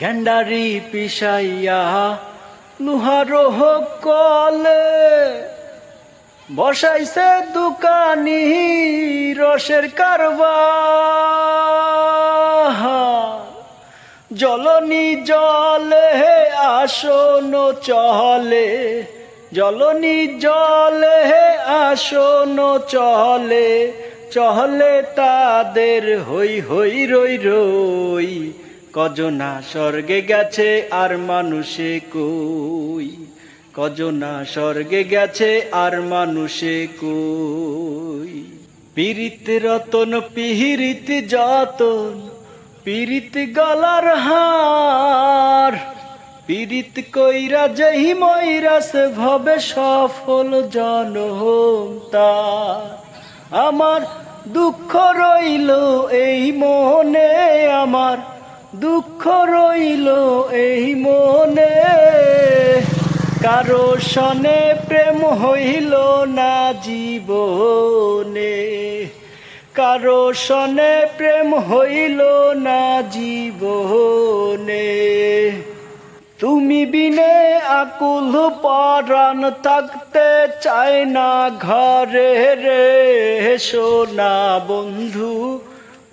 গেন্ডারি পিসাইয়া লুহারোহ কলে বসাইছে দোকানি রসের কারবার। জলনি জলে আসন চলে, জলনি জলে আসন চলে চলে তাদের হই হই রই রই। কজনা স্বর্গে গেছে আর মানুষে কই? কজনা স্বর্গে গেছে আর মানুষে কই? পীড়িত রতন পিহিরিত যতন, পীড়িত গলার হার, পীড়িত কইরা যেহি ময়রাস ভবে সফল জনম তার। আমার দুঃখ রইল এই আমার দুঃখ রইল এই মনে। কারও সনে প্রেম হইল না জীবনে। কারও সনে প্রেম হইল না জীবনে। তুমি বিনে আকুল পরাণ থাকতে চায় না ঘরে রে সোনা বন্ধু।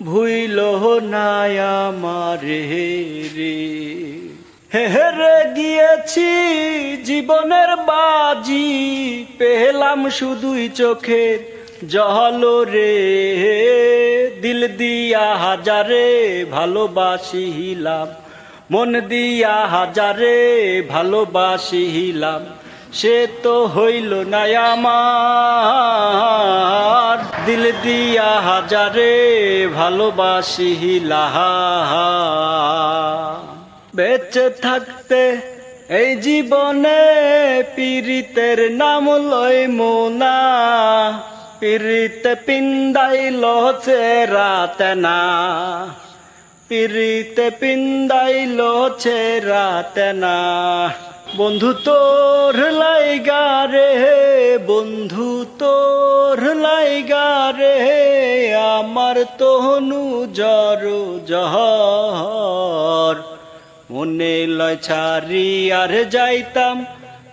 ভুইল না আমারে রে। হেরে গিয়েছি জীবনের বাজি, পেলাম শুধুই চোখের জল রে। দিল দিয়া হাজারে ভালোবাসিলাম, মন দিয়া হাজারে ভালোবাসিলাম, সে তো হইল না আমার দিল দিয়া হাজারে ভালোবাসি লাহা। বেঁচে থাকতে এই জীবনে পীড়িতের নাম লই মোনা। পীড়িত পিন্দাইল চেরাতে না। পীড়িতে পিন্দাইল চেরাতে না। বন্ধু তোর লাইগা রে, বন্ধু তোর লাইগা রে, আমার তহনু জর জহর। মনে লয় ছাড়ি আর যাইতাম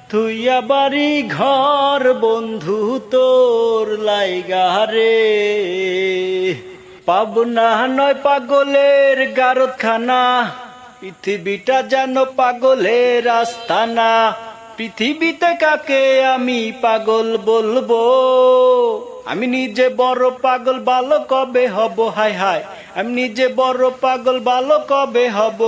থুইয়া বাড়ি ঘর, বন্ধু তোর লাইগা রে। পাবনা নয় পাগলের গারতখানা পৃথিবীটা যেন পাগলের আস্তানা পৃথিবীতে কাকে আমি পাগল বলব? আমি নিজে বড় পাগল ভালো কবে হব? হায় হায়, আমি নিজে বড় পাগল ভালো কবে হব?